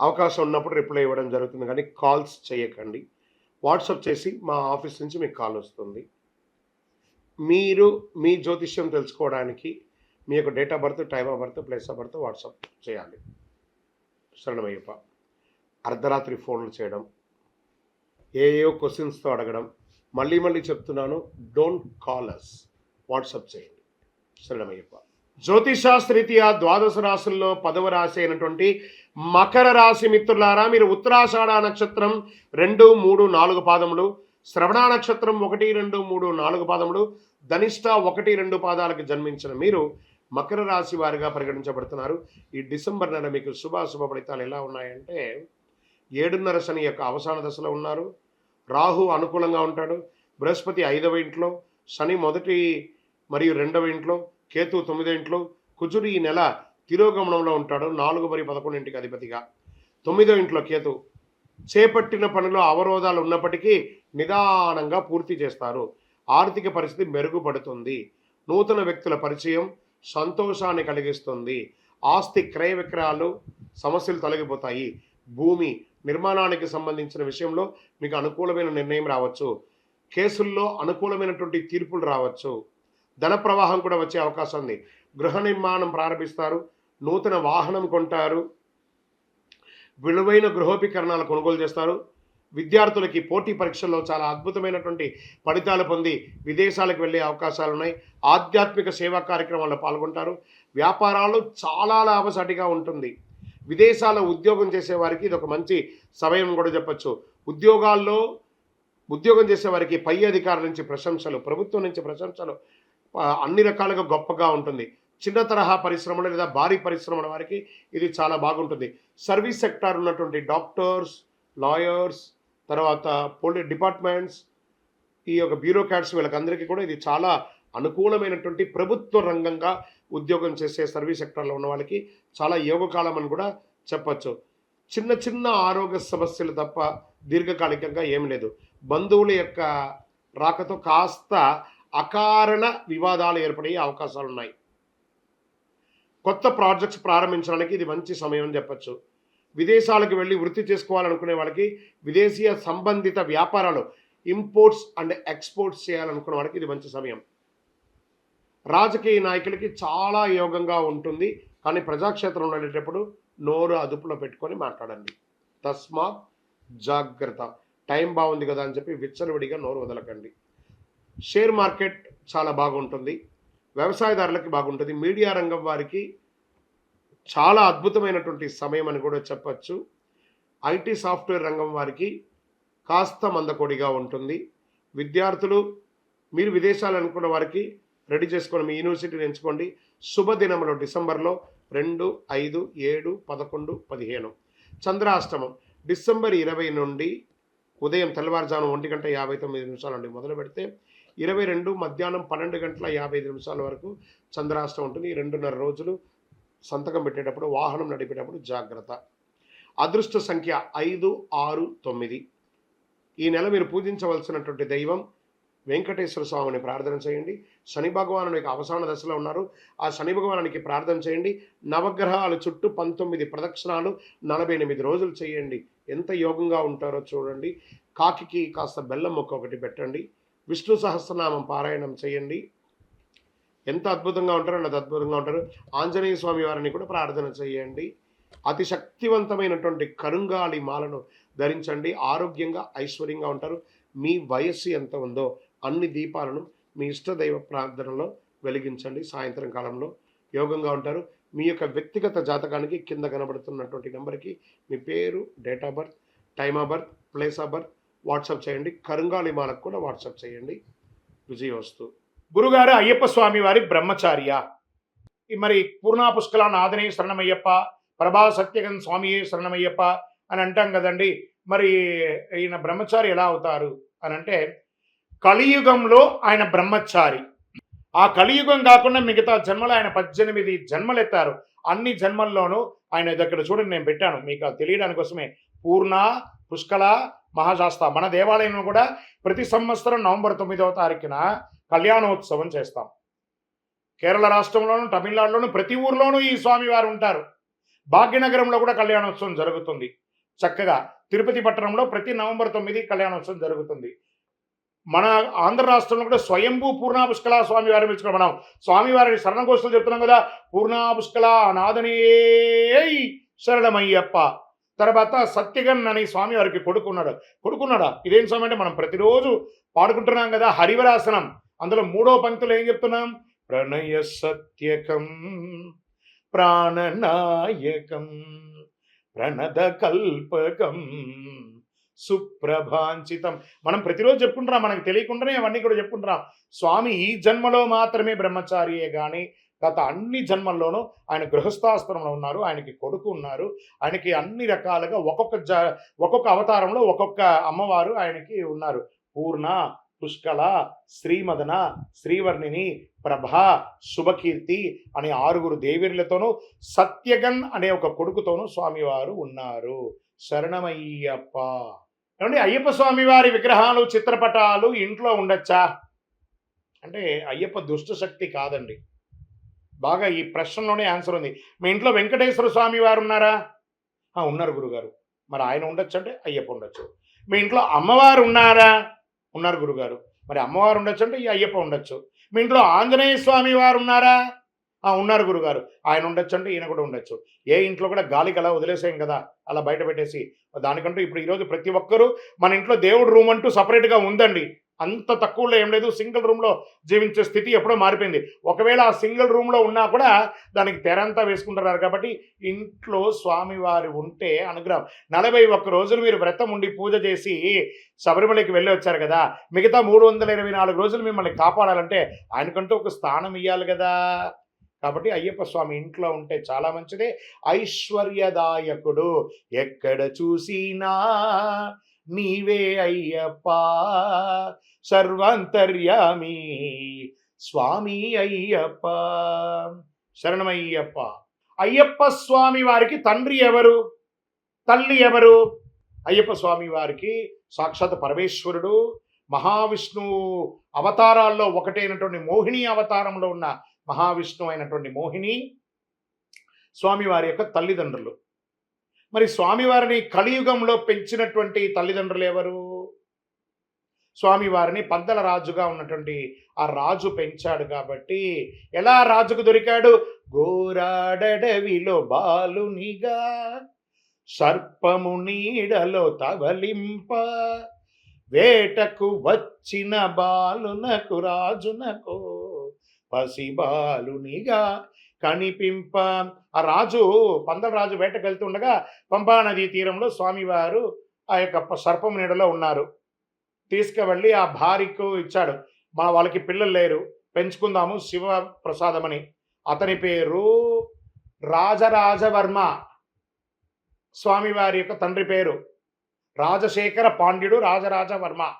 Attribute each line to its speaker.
Speaker 1: అవకాశం ఉన్నప్పుడు రిప్లై ఇవ్వడం జరుగుతుంది. కానీ కాల్స్ చేయకండి. వాట్సాప్ చేసి మా ఆఫీస్ నుంచి మీకు కాల్ వస్తుంది. మీరు మీ జ్యోతిష్యం తెలుసుకోవడానికి మీ యొక్క date of birth time of birth place of birth WhatsApp చేయాలి. శరణమయ్యప్ప అర్ధరాత్రి ఫోన్లు చేయడం ఏ క్వశ్చన్స్తో అడగడం మళ్ళీ మళ్ళీ చెప్తున్నాను డోంట్ కాల్ అస్. వాట్సాప్ చేయండి. శరణమయ్యప్ప. జ్యోతిషాస్త్రీత్యా ద్వాదశ రాశుల్లో పదవ రాశి అయినటువంటి మకర రాశి మిత్రులారా మీరు ఉత్తరాషాఢ నక్షత్రం రెండు మూడు నాలుగు పాదములు శ్రవణ నక్షత్రం ఒకటి రెండు మూడు నాలుగు పాదములు ధనిష్ట ఒకటి రెండు పాదాలకు జన్మించిన మీరు మకర రాశి వారిగా పరిగణించబడుతున్నారు. ఈ డిసెంబర్ నెల మీకు శుభాశుభ ఫలితాలు ఎలా ఉన్నాయంటే ఏడున్నర శని యొక్క అవసాన దశలో ఉన్నారు. రాహు అనుకూలంగా ఉంటాడు. బృహస్పతి ఐదవ ఇంట్లో శని మొదటి మరియు రెండవ ఇంట్లో కేతు తొమ్మిదింట్లో కుజుడు ఈ నెల తిరోగమనంలో ఉంటాడు నాలుగు మరి పదకొండింటికి అధిపతిగా. తొమ్మిదో ఇంట్లో కేతు చేపట్టిన పనిలో అవరోధాలు ఉన్నప్పటికీ నిదానంగా పూర్తి చేస్తారు. ఆర్థిక పరిస్థితి మెరుగుపడుతుంది. నూతన వ్యక్తుల పరిచయం సంతోషాన్ని కలిగిస్తుంది. ఆస్తి క్రయ విక్రయాలు సమస్యలు తొలగిపోతాయి. భూమి నిర్మాణానికి సంబంధించిన విషయంలో మీకు అనుకూలమైన నిర్ణయం రావచ్చు. కేసుల్లో అనుకూలమైనటువంటి తీర్పులు రావచ్చు. ధన ప్రవాహం కూడా వచ్చే అవకాశం ఉంది. గృహ నిర్మాణం ప్రారంభిస్తారు నూతన వాహనం కొంటారు విలువైన గృహోపకరణాలు కొనుగోలు చేస్తారు. విద్యార్థులకి పోటీ పరీక్షల్లో చాలా అద్భుతమైనటువంటి ఫలితాలు పొంది విదేశాలకు వెళ్ళే అవకాశాలు ఉన్నాయి. ఆధ్యాత్మిక సేవా కార్యక్రమాల్లో పాల్గొంటారు. వ్యాపారాలు చాలా లాభసాటిగా ఉంటుంది. విదేశాల ఉద్యోగం చేసేవారికి ఇది ఒక మంచి సమయం కూడా చెప్పచ్చు. ఉద్యోగాల్లో ఉద్యోగం చేసేవారికి పై అధికారుల నుంచి ప్రశంసలు ప్రభుత్వం నుంచి ప్రశంసలు అన్ని రకాలుగా గొప్పగా ఉంటుంది. చిన్న తరహా పరిశ్రమలు లేదా భారీ పరిశ్రమల వారికి ఇది చాలా బాగుంటుంది. సర్వీస్ సెక్టార్ ఉన్నటువంటి డాక్టర్స్ లాయర్స్ తర్వాత పోలీస్ డిపార్ట్మెంట్స్ ఈ యొక్క బ్యూరోక్రాట్స్ వీళ్ళకందరికీ కూడా ఇది చాలా అనుకూలమైనటువంటి ప్రభుత్వ రంగంగా ఉద్యోగం చేసే సర్వీస్ సెక్టార్లో ఉన్న వాళ్ళకి చాలా యోగకాలం అని కూడా చెప్పచ్చు. చిన్న చిన్న ఆరోగ్య సమస్యలు తప్ప దీర్ఘకాలికంగా ఏం లేదు. బంధువుల యొక్క రాకతో కాస్త అకారణ వివాదాలు ఏర్పడే అవకాశాలు ఉన్నాయి కొత్త ప్రాజెక్ట్స్ ప్రారంభించడానికి ఇది మంచి సమయం అని చెప్పచ్చు. విదేశాలకు వెళ్ళి వృత్తి చేసుకోవాలనుకునే వాళ్ళకి విదేశీయ సంబంధిత వ్యాపారాలు ఇంపోర్ట్స్ అండ్ ఎక్స్పోర్ట్స్ చేయాలనుకునే వాళ్ళకి ఇది మంచి సమయం. రాజకీయ నాయకులకి చాలా యోగంగా ఉంటుంది. కానీ ప్రజాక్షేత్రంలో వెళ్ళేటప్పుడు నోరు అదుపులో పెట్టుకొని మాట్లాడండి. తస్మాత్ జాగ్రత్త. టైం బాగుంది కదా అని చెప్పి విచ్చలవిడిగా నోరు వదలకండి. షేర్ మార్కెట్ చాలా బాగుంటుంది. వ్యవసాయదారులకి బాగుంటుంది. మీడియా రంగం వారికి చాలా అద్భుతమైనటువంటి సమయం అని కూడా చెప్పచ్చు. ఐటీ సాఫ్ట్వేర్ రంగం వారికి కాస్త మందకొడిగా ఉంటుంది. విద్యార్థులు మీరు విదేశాలు అనుకున్న వారికి రెడీ చేసుకొని మీ యూనివర్సిటీని ఎంచుకోండి. శుభదినంలో డిసెంబర్లో రెండు ఐదు ఏడు పదకొండు పదిహేను. చంద్రాష్టమం డిసెంబర్ ఇరవై నుండి ఉదయం తెల్లవారుజాము ఒంటి గంట యాభై తొమ్మిది నిమిషాల నుండి మొదలు పెడితే ఇరవై రెండు మధ్యాహ్నం పన్నెండు గంటల యాభై ఐదు నిమిషాల వరకు చంద్రాష్టం ఉంటుంది. ఈ రెండున్నర రోజులు సంతకం పెట్టేటప్పుడు వాహనం నడిపేటప్పుడు జాగ్రత్త. అదృష్ట సంఖ్య ఐదు ఆరు తొమ్మిది. ఈ నెల మీరు పూజించవలసినటువంటి దైవం వెంకటేశ్వర స్వామిని ప్రార్థన చేయండి. శని భగవాను యొక్క అవసాన దశలో ఉన్నారు. ఆ శని భగవానానికి ప్రార్థన చేయండి. నవగ్రహాల చుట్టూ పంతొమ్మిది ప్రదక్షిణాలు నలభై ఎనిమిది రోజులు చేయండి. ఎంత యోగంగా ఉంటారో చూడండి. కాకికి కాస్త బెల్లం మొక్క ఒకటి పెట్టండి. విష్ణు సహస్రనామం పారాయణం చేయండి. ఎంత అద్భుతంగా ఉంటారో అంత అద్భుతంగా ఉంటారు. ఆంజనేయ స్వామి వారిని కూడా ప్రార్థన చేయండి. అతి శక్తివంతమైనటువంటి కరుంగాలి మాలను ధరించండి. ఆరోగ్యంగా ఐశ్వర్యంగా ఉంటారు. మీ వయస్సు ఎంత ఉందో అన్ని దీపాలను మీ ఇష్టదైవ ప్రార్థనలో వెలిగించండి. సాయంత్రం కాలంలో యోగంగా ఉంటారు. మీ యొక్క వ్యక్తిగత జాతకానికి కింద కనబడుతున్నటువంటి నెంబర్కి మీ పేరు date of birth time of birth place of birth WhatsApp చేయండి. కరుంగాలి మాలకు కూడా వాట్సాప్ చేయండి. విజయవస్తు.
Speaker 2: గురుగారు అయ్యప్ప స్వామి వారి బ్రహ్మచార్య. మరి పూర్ణా పుష్కలాన్ని ఆదనే శరణమయ్యప్ప ప్రభా సత్యగన్ స్వామియే శరణమయ్యప్ప అని అంటాం కదండి. మరి ఈయన బ్రహ్మచారి ఎలా అవుతారు అని అంటే కలియుగంలో ఆయన బ్రహ్మచారి. ఆ కలియుగం కాకుండా మిగతా జన్మలు ఆయన పద్దెనిమిది జన్మలు ఎత్తారు అన్ని జన్మల్లోనూ ఆయన దగ్గర చూడండి నేను పెట్టాను. మీకు అది తెలియడానికి కోసమే. పూర్ణ పుష్కల మహాశాస్త మన దేవాలయంలో కూడా ప్రతి సంవత్సరం నవంబర్ తొమ్మిదవ తారీఖున కళ్యాణోత్సవం చేస్తాం. కేరళ రాష్ట్రంలోను తమిళనాడులోను ప్రతి ఊర్లోనూ ఈ స్వామివారు ఉంటారు. భాగ్యనగరంలో కూడా కళ్యాణోత్సవం జరుగుతుంది. చక్కగా తిరుపతి పట్టణంలో ప్రతి నవంబర్ తొమ్మిది కళ్యాణోత్సవం జరుగుతుంది. మన ఆంధ్ర రాష్ట్రంలో కూడా స్వయంభూ పూర్ణా పుష్కల స్వామివారిని పిలుచుకున్నాం. మనం స్వామివారిని శరణ చెప్తున్నాం కదా పూర్ణా పుష్కల నాదనే శరణమయ్యప్ప. తర్వాత సత్యగన్ అని స్వామివారికి కొడుకున్నాడు. కొడుకున్నాడా? ఇదేం స్వామి అంటే మనం ప్రతిరోజు పాడుకుంటున్నాం కదా హరివరాసనం. అందులో మూడో పంక్తులు ఏం చెప్తున్నాం? ప్రణయ సత్యకం ప్రాణనాయకం ప్రణద కల్పకం సుప్రభాంచితం. మనం ప్రతిరోజు చెప్పుకుంటున్నాం మనకు తెలియకుండానే అవన్నీ కూడా చెప్పుకుంటున్నాం. స్వామి ఈ జన్మలో మాత్రమే బ్రహ్మచారియే కానీ గత అన్ని జన్మల్లోనూ ఆయన గృహస్థాశ్రమంలో ఉన్నారు ఆయనకి కొడుకు ఉన్నారు ఆయనకి అన్ని రకాలుగా ఒక్కొక్క జ ఒక్కొక్క అవతారంలో ఒక్కొక్క అమ్మవారు ఆయనకి ఉన్నారు. పూర్ణ పుష్కల శ్రీమదన శ్రీవర్ణిని ప్రభ శుభకీర్తి అనే ఆరుగురు దేవీర్లతోనూ సత్యగన్ అనే ఒక కొడుకుతోనూ స్వామివారు ఉన్నారు. శరణమయ్యప్ప. ఏమండి? అయ్యప్ప స్వామి వారి విగ్రహాలు చిత్రపటాలు ఇంట్లో ఉండొచ్చా? అంటే అయ్యప్ప దుష్ట శక్తి కాదండి. బాగా ఈ ప్రశ్నలోనే ఆన్సర్ ఉంది. మీ ఇంట్లో వెంకటేశ్వర స్వామి వారు ఉన్నారా? ఆ, ఉన్నారు గురుగారు. మరి ఆయన ఉండొచ్చు అంటే అయ్యప్ప ఉండొచ్చు. మీ ఇంట్లో అమ్మవారు ఉన్నారా? ఉన్నారు గురుగారు. మరి అమ్మవారు ఉండొచ్చు అంటే ఈ అయ్యప్ప ఉండొచ్చు. మీ ఇంట్లో ఆంజనేయ స్వామి వారు ఉన్నారా? ఉన్నారు గురుగారు. ఆయన ఉండొచ్చు అంటే ఈయన కూడా ఉండొచ్చు. ఏ ఇంట్లో కూడా గాలికి అలా వదిలేసాం కదా అలా బయట పెట్టేసి. దానికంటూ ఇప్పుడు ఈరోజు ప్రతి ఒక్కరూ మన ఇంట్లో దేవుడు రూమ్ అంటూ సపరేట్గా ఉందండి. అంత తక్కువలో ఏం లేదు. సింగిల్ రూమ్లో జీవించే స్థితి ఎప్పుడో మారిపోయింది. ఒకవేళ ఆ సింగిల్ రూమ్లో ఉన్నా కూడా దానికి తెరంతా వేసుకుంటున్నారు కాబట్టి ఇంట్లో స్వామివారు ఉంటే అనుగ్రహం. నలభై ఒక్క రోజులు మీరు వ్రతం ఉండి పూజ చేసి శబరిమలకి వెళ్ళి వచ్చారు కదా మిగతా మూడు వందల ఇరవై నాలుగు రోజులు మిమ్మల్ని కాపాడాలంటే ఆయనకంటూ ఒక స్థానం ఇవ్వాలి కదా. కాబట్టి అయ్యప్ప స్వామి ఇంట్లో ఉంటే చాలా మంచిదే. ఐశ్వర్యదాయకుడు ఎక్కడ చూసినా నీవే అయ్యప్ప. సర్వాంతర్యామి స్వామి అయ్యప్ప. శరణమయ్యప్ప. అయ్యప్ప స్వామి వారికి తండ్రి ఎవరు? తల్లి ఎవరు? అయ్యప్ప స్వామి వారికి సాక్షాత్ పరమేశ్వరుడు మహావిష్ణువు అవతారాల్లో ఒకటైనటువంటి మోహిని అవతారంలో ఉన్న మహావిష్ణువు అయినటువంటి మోహిని స్వామివారి యొక్క తల్లిదండ్రులు. మరి స్వామివారిని కలియుగంలో పెంచినటువంటి తల్లిదండ్రులు ఎవరు? స్వామివారిని పందల రాజుగా ఉన్నటువంటి ఆ రాజు పెంచాడు కాబట్టి ఎలా రాజుకు దొరికాడు? గోరాడడవిలో బాలునిగా సర్పము నీడలో తవలింప వేటకు వచ్చిన బాలునకు రాజునకు పసిబాలునిగా కనిపింప. ఆ రాజు పందల రాజు వేటకు వెళ్తుండగా పంపా నదీ తీరంలో స్వామివారు ఆ యొక్క సర్పం నీడలో ఉన్నారు. తీసుకువెళ్ళి ఆ భార్యకు ఇచ్చాడు. మా వాళ్ళకి పిల్లలు లేరు. పెంచుకుందాము శివ ప్రసాదమని అతని పేరు రాజరాజవర్మ. స్వామివారి యొక్క తండ్రి పేరు రాజశేఖర పాండ్యుడు రాజరాజవర్మ.